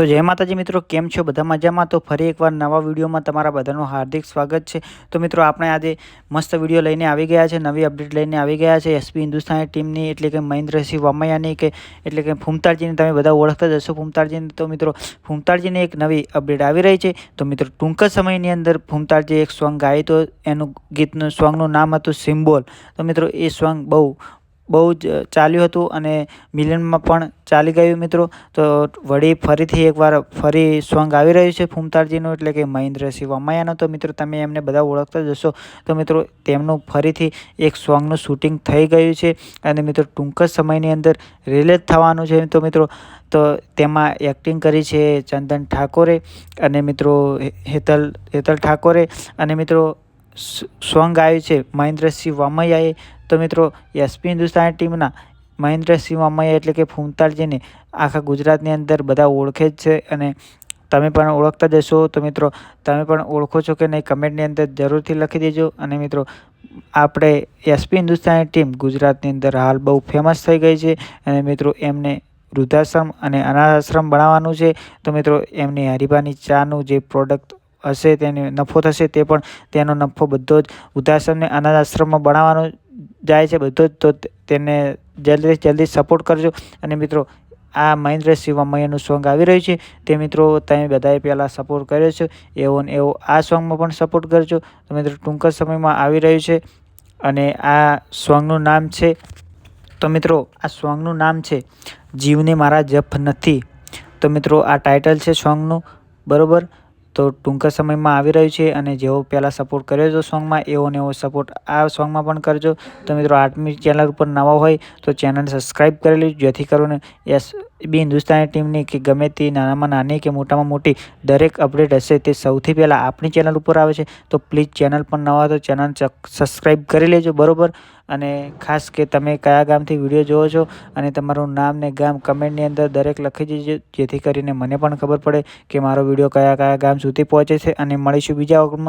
તો જય માતાજી મિત્રો, કેમ છો બધા મજામાં? તો ફરી એકવાર નવા વિડીયોમાં તમારા બધાનું હાર્દિક સ્વાગત છે. તો મિત્રો, આપણે આજે મસ્ત વીડિયો લઈને આવી ગયા છે, નવી અપડેટ લઈને આવી ગયા છે. એસપી હિન્દુસ્તાની ટીમની, એટલે કે મહેન્દ્રસિંહ વામૈયાની કે એટલે કે ફૂમતાળજીને તમે બધા ઓળખતા જ હશો ફૂમતાળજીને તો મિત્રો ફૂમતાળજીની એક નવી અપડેટ આવી રહી છે. તો મિત્રો, ટૂંક સમયની અંદર ફૂમતાળજી એક સોંગ ગાયું તો એનું ગીતનું, સોંગનું નામ હતું સિમ્બોલ. તો મિત્રો, એ સોંગ બહુ બહુ જ ચાલ્યું હતું અને મિલિયનમાં પણ ચાલી ગયું મિત્રો. તો વળી ફરીથી એકવાર ફરી સોંગ આવી રહ્યું છે ફૂમતાળજીનું એટલે કે મહેન્દ્રસિંહ વમાયાનું તો મિત્રો તમે એમને બધા ઓળખતા જશો તો મિત્રો તેમનું ફરીથી એક સોંગનું શૂટિંગ થઈ ગયું છે અને મિત્રો ટૂંક જ સમયની અંદર રિલીઝ થવાનું છે તો મિત્રો. તો તેમાં એક્ટિંગ કરી છે ચંદન ઠાકોરે અને મિત્રો હેતલ હેતલ ઠાકોરે. અને મિત્રો સોંગ આવ્યું છે મહેન્દ્રસિંહ વામૈયાએ તો મિત્રો એસપી હિન્દુસ્તાની ટીમના મહેન્દ્રસિંહ વામૈયા એટલે કે ફૂમતાલજીને આખા ગુજરાતની અંદર બધા ઓળખે જ છે અને તમે પણ ઓળખતા જશો. તો મિત્રો, તમે પણ ઓળખો છો કે નહીં કમેન્ટની અંદર જરૂરથી લખી દેજો. અને મિત્રો, આપણે એસપી હિન્દુસ્તાની ટીમ ગુજરાતની અંદર હાલ બહુ ફેમસ થઈ ગઈ છે અને મિત્રો, એમને વૃદ્ધાશ્રમ અને અનાથ આશ્રમ બનાવવાનું છે. તો મિત્રો, એમની હરિભાની ચાનું જે પ્રોડક્ટ હશે, તેને નફો થશે, તે પણ તેનો નફો બધો જ વૃદ્ધાશ્રમને અનાથ આશ્રમમાં બનાવવાનો જાય છે બધો જ, તો તેને જલ્દી જલ્દી સપોર્ટ કરજો. અને મિત્રો, આ મહેન્દ્ર શિવમૈયાનું સોંગ આવી રહ્યું છે. તે મિત્રો, તમે બધાએ પહેલાં સપોર્ટ કર્યો છે. એવો ને એવો આ સોંગમાં પણ સપોર્ટ કરજો. તો મિત્રો, ટૂંક સમયમાં આવી રહ્યું છે. અને આ સોંગનું નામ છે, તો મિત્રો, આ સોંગનું નામ છે, જીવને મારા જપ નથી. તો મિત્રો, આ ટાઇટલ છે સોંગનું બરાબર? તો ટૂંકા સમયમાં આવી રહ્યું છે અને જેવો પહેલાં સપોર્ટ કર્યો હતો સોંગમાં એવો ને એવો સપોર્ટ આ સોંગમાં પણ કરજો. તો મિત્રો આઠમી ચેનલ ઉપર નવા હોય તો ચેનલ સબસ્ક્રાઈબ કરી લેજો, જેથી કરીને એસ બી હિન્દુસ્તાની ટીમની કે ગમે તે નાનામાં નાની કે મોટામાં મોટી દરેક અપડેટ હશે તે સૌથી પહેલાં આપણી ચેનલ ઉપર આવે છે. તો પ્લીઝ ચેનલ પણ નવા તો ચેનલ સબસ્ક્રાઈબ કરી લેજો, બરાબર? અને ખાસ કે તમે કયા ગામથી વીડિયો જુઓ છો અને તમારું નામ ને ગામ કમેન્ટની અંદર દરેક લખી દેજો, જેથી કરીને મને પણ ખબર પડે કે મારો વીડિયો કયા કયા ગામ સુધી પહોંચે છે અને મળીશું બીજા વખતમાં.